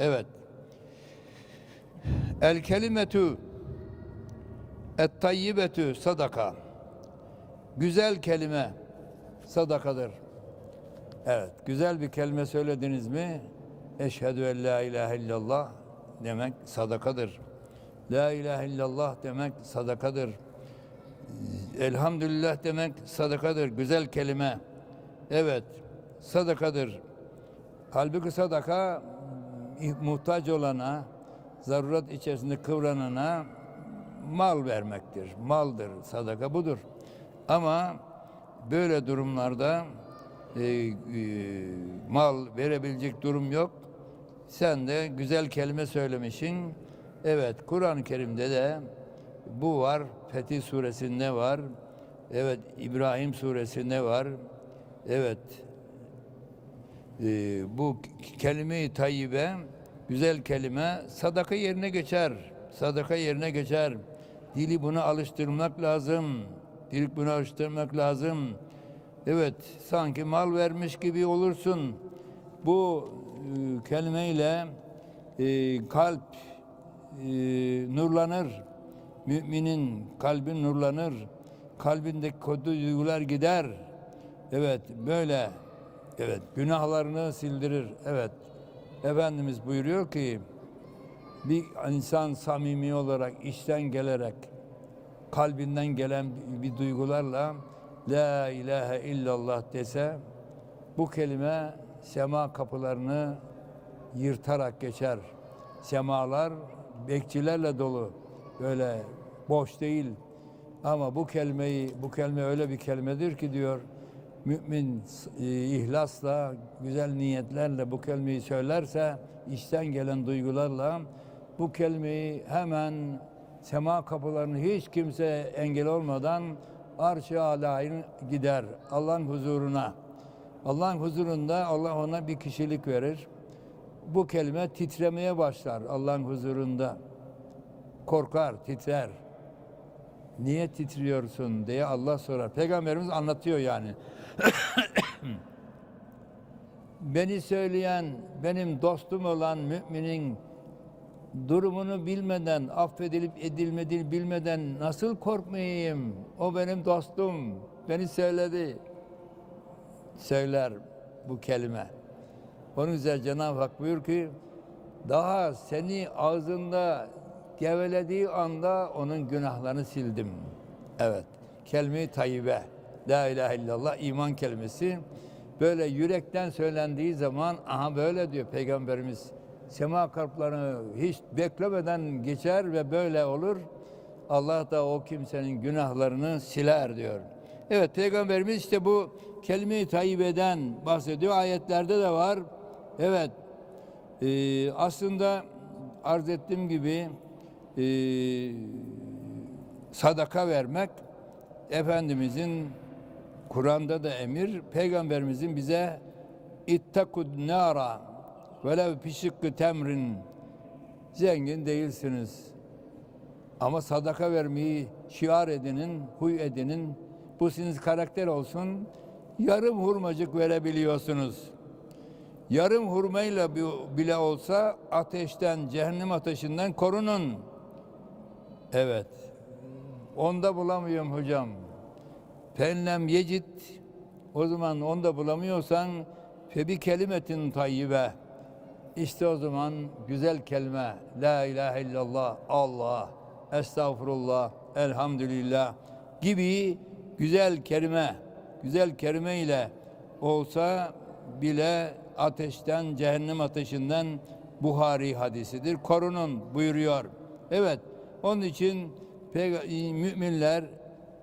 Evet. El kelimetu et tayyibetü sadaka. Güzel kelime sadakadır. Evet, güzel bir kelime söylediniz mi? Eşhedü en la ilahe illallah demek sadakadır. La ilahe illallah demek sadakadır. Elhamdülillah demek sadakadır. Güzel kelime. Evet, sadakadır. Halbuki sadaka muhtaç olana, zaruret içerisinde kıvranana mal vermektir. Maldır, sadaka budur. Ama böyle durumlarda e, e, mal verebilecek durum yok. Sen de güzel kelime söylemişsin. Evet, Kur'an-ı Kerim'de de bu var. Fetih suresinde var. Evet, İbrahim suresinde var. Evet, e, bu kelime-i tayyibe, güzel kelime sadaka yerine geçer. Sadaka yerine geçer. Dili buna alıştırmak lazım. Dili buna alıştırmak lazım. Evet, sanki mal vermiş gibi olursun. Bu e, kelimeyle e, kalp e, nurlanır. Müminin kalbi nurlanır. Kalbindeki kötü duygular gider. Evet, böyle Evet, günahlarını sildirir. Evet. Efendimiz buyuruyor ki bir insan samimi olarak, içten gelerek, kalbinden gelen bir duygularla La ilahe illallah dese bu kelime sema kapılarını yırtarak geçer. Semalar bekçilerle dolu. Böyle boş değil. Ama bu kelimeyi, bu kelime öyle bir kelimedir ki diyor, mümin e, ihlasla, güzel niyetlerle bu kelimeyi söylerse, içten gelen duygularla bu kelimeyi hemen sema kapılarını hiç kimse engel olmadan arş-ı alâin gider Allah'ın huzuruna. Allah'ın huzurunda Allah ona bir kişilik verir. Bu kelime titremeye başlar Allah'ın huzurunda. Korkar, titrer. Niye titriyorsun diye Allah sorar. Peygamberimiz anlatıyor yani. Beni söyleyen, benim dostum olan müminin durumunu bilmeden, affedilip edilmediğini bilmeden nasıl korkmayayım? O benim dostum, beni söyledi. Söyler bu kelime. Onun üzerine Cenab-ı Hak buyur ki, daha seni ağzında gevelediği anda onun günahlarını sildim. Evet, kelime-i tayyibe, la ilahe illallah iman kelimesi. Böyle yürekten söylendiği zaman, aha böyle diyor Peygamberimiz, sema kalplarını hiç beklemeden geçer ve böyle olur. Allah da o kimsenin günahlarını siler diyor. Evet Peygamberimiz işte bu kelime-i tayyibeden bahsediyor. Ayetlerde de var. Evet e, aslında arz ettiğim gibi e, sadaka vermek Efendimizin Kur'an'da da emir, Peygamberimizin bize ittakud nara velev pişikkı temrin zengin değilsiniz. Ama sadaka vermeyi şiar edinin, huy edinin. Bu sizin karakter olsun. Yarım hurmacık verebiliyorsunuz. Yarım hurmayla bile olsa ateşten, cehennem ateşinden korunun. Evet. Onda bulamıyorum hocam. Fenlem yecit. O zaman onda bulamıyorsan febi kelimetin tayyibe. İşte o zaman güzel kelime. La ilahe illallah, Allah, estağfurullah, elhamdülillah gibi güzel kelime, güzel kelime ile olsa bile ateşten, cehennem ateşinden Buhari hadisidir. Korunun buyuruyor. Evet, onun için müminler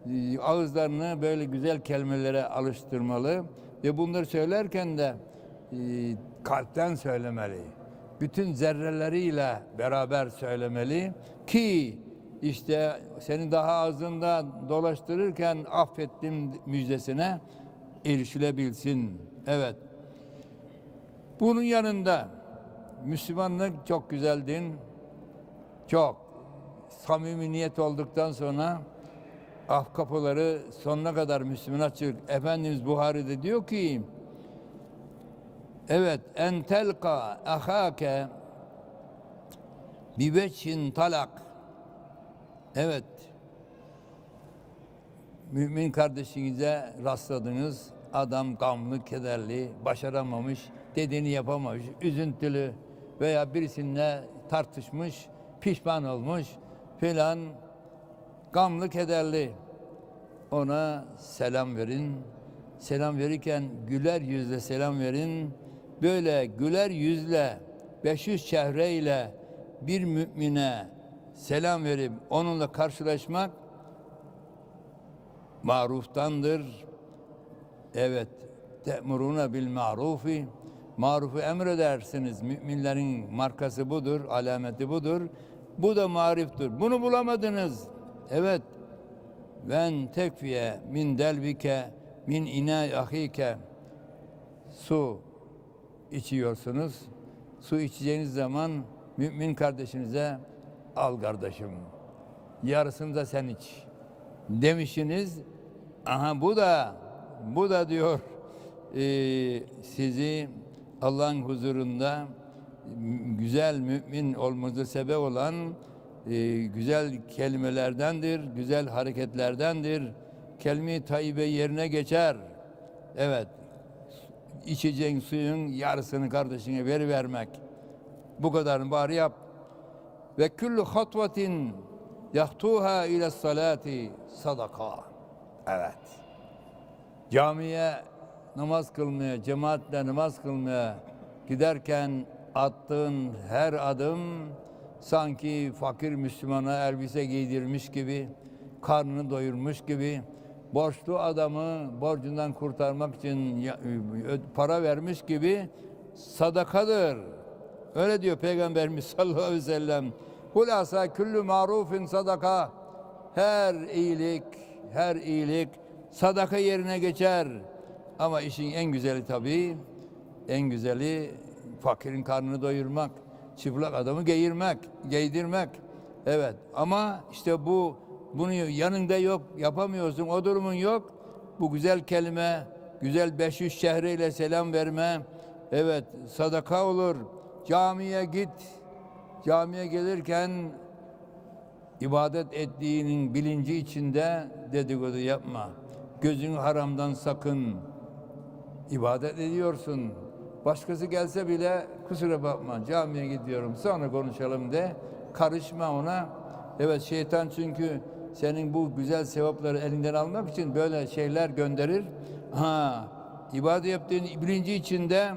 e, ağızlarını böyle güzel kelimelere alıştırmalı ve bunları söylerken de e, kalpten söylemeli. Bütün zerreleriyle beraber söylemeli ki işte seni daha ağzında dolaştırırken affettim müjdesine erişilebilsin. Evet. Bunun yanında Müslümanlık çok güzel din. Çok. Samimi niyet olduktan sonra af kapıları sonuna kadar Müslüman açık. Efendimiz Buhari'de diyor ki Evet en telka ahake Biveçin talak. Evet. Mümin kardeşinize rastladınız. Adam gamlı, kederli, başaramamış, dediğini yapamamış, üzüntülü veya birisinle tartışmış, pişman olmuş filan gamlı, kederli. Ona selam verin. Selam verirken güler yüzle selam verin. Böyle güler yüzle, 500 çehreyle bir mümine selam verip onunla karşılaşmak maruftandır. Evet, te'muruna bil marufi. Marufu emredersiniz. Müminlerin markası budur, alameti budur. Bu da mariftir. Bunu bulamadınız. Evet. Ven tekfiye min delbike min ina ahike su içiyorsunuz. Su içeceğiniz zaman mümin kardeşinize al kardeşim. Yarısını da sen iç. Demişsiniz. Aha bu da bu da diyor e, sizi Allah'ın huzurunda güzel mümin olmanıza sebep olan e, güzel kelimelerdendir, güzel hareketlerdendir. Kelime-i tayyibe yerine geçer. Evet. İçeceğin suyun yarısını kardeşine veri vermek. Bu kadarını bari yap. Ve küllü hatvatin yahtuha ile salati sadaka. Evet. Camiye namaz kılmaya, cemaatle namaz kılmaya giderken attığın her adım sanki fakir Müslümana elbise giydirmiş gibi, karnını doyurmuş gibi, borçlu adamı borcundan kurtarmak için ö- para vermiş gibi sadakadır. Öyle diyor Peygamberimiz sallallahu aleyhi ve sellem. Hulasa küllü marufin sadaka. Her iyilik, her iyilik sadaka yerine geçer. Ama işin en güzeli tabii, en güzeli fakirin karnını doyurmak, çıplak adamı giyirmek, giydirmek. Evet ama işte bu bunu yanında yok, yapamıyorsun, o durumun yok. Bu güzel kelime, güzel 500 şehreyle selam verme, evet sadaka olur. Camiye git, camiye gelirken ibadet ettiğinin bilinci içinde dedikodu yapma. Gözün haramdan sakın. İbadet ediyorsun. Başkası gelse bile kusura bakma camiye gidiyorum sonra konuşalım de. Karışma ona. Evet şeytan çünkü senin bu güzel sevapları elinden almak için böyle şeyler gönderir. Ha, ibadet yaptığın bilinci içinde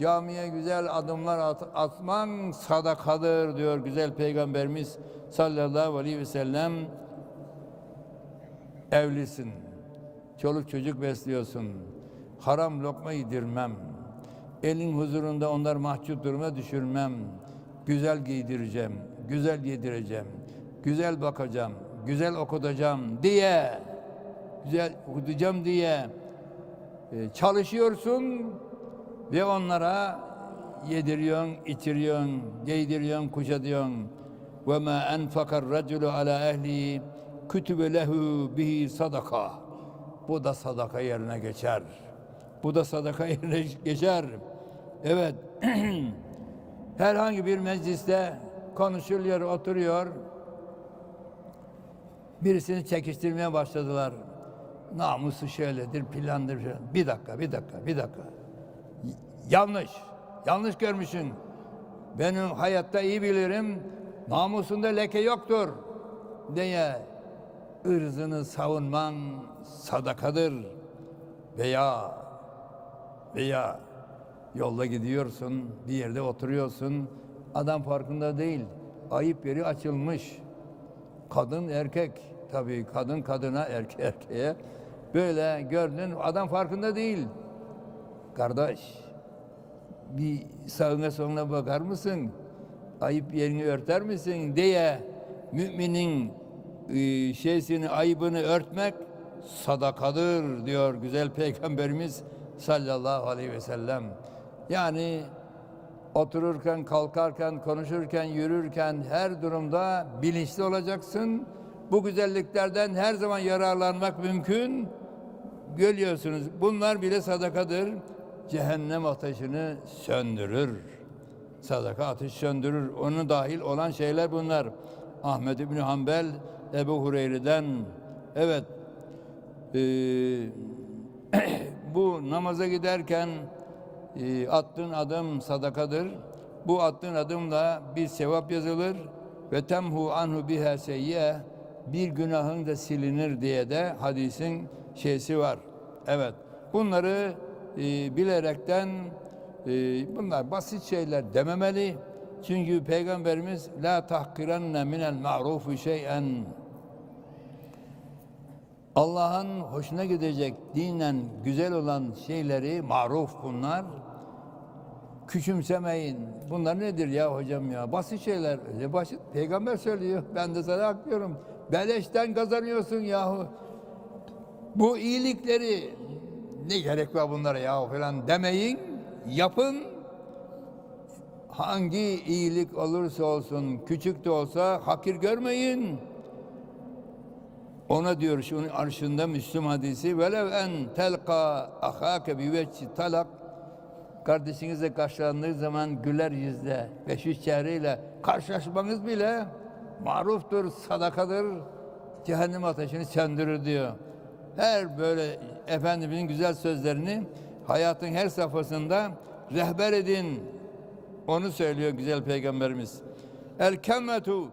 camiye güzel adımlar at, atman sadakadır diyor güzel peygamberimiz sallallahu aleyhi ve sellem. Evlisin. Çoluk çocuk besliyorsun. Haram lokma yedirmem. Elin huzurunda onlar mahcup duruma düşürmem. Güzel giydireceğim, güzel yedireceğim, güzel bakacağım, güzel okutacağım diye, güzel okutacağım diye e, çalışıyorsun ve onlara yediriyorsun, içiriyorsun, giydiriyorsun, kuşatıyorsun. Ve ma enfakar raculu ala ehli kütübe lehu bihi sadaka. Bu da sadaka yerine geçer. Bu da sadaka yerine geçer. Evet. Herhangi bir mecliste konuşuluyor, oturuyor. Birisini çekiştirmeye başladılar. Namusu şöyledir, plandır. Şöyle. Bir dakika, bir dakika, bir dakika. Yanlış. Yanlış görmüşsün. Benim hayatta iyi bilirim. Namusunda leke yoktur. Diye ırzını savunman sadakadır. Veya veya yolda gidiyorsun, bir yerde oturuyorsun. Adam farkında değil. Ayıp yeri açılmış. Kadın erkek tabii kadın kadına erkek erkeğe böyle gördün adam farkında değil. Kardeş bir sağına soluna bakar mısın? Ayıp yerini örter misin diye müminin e, şeysini ayıbını örtmek sadakadır diyor güzel peygamberimiz sallallahu aleyhi ve sellem. Yani otururken, kalkarken, konuşurken, yürürken her durumda bilinçli olacaksın. Bu güzelliklerden her zaman yararlanmak mümkün. Görüyorsunuz bunlar bile sadakadır. Cehennem ateşini söndürür. Sadaka ateş söndürür. Onun dahil olan şeyler bunlar. Ahmed İbni Hanbel, Ebu Hureyre'den evet eee, bu namaza giderken e, attığın adım sadakadır. Bu attığın adımla bir sevap yazılır ve temhu anhu biha seyyiye bir günahın da silinir diye de hadisin şeysi var. Evet. Bunları e, bilerekten e, bunlar basit şeyler dememeli. Çünkü Peygamberimiz la tahkiranne minel ma'rufi şey'en Allah'ın hoşuna gidecek dinen güzel olan şeyleri maruf bunlar. Küçümsemeyin. Bunlar nedir ya hocam ya? Basit şeyler. Öyle basit. Peygamber söylüyor. Ben de sana aklıyorum. Beleşten kazanıyorsun yahu. Bu iyilikleri ne gerek var bunlara ya falan demeyin. Yapın. Hangi iyilik olursa olsun, küçük de olsa hakir görmeyin. Ona diyor şunun arşında Müslüm hadisi velev en telka ahake bi vecci talak kardeşinizle karşılandığı zaman güler yüzle beş üç çehreyle karşılaşmanız bile maruftur, sadakadır. Cehennem ateşini söndürür diyor. Her böyle Efendimizin güzel sözlerini hayatın her safhasında rehber edin. Onu söylüyor güzel peygamberimiz. El kemetu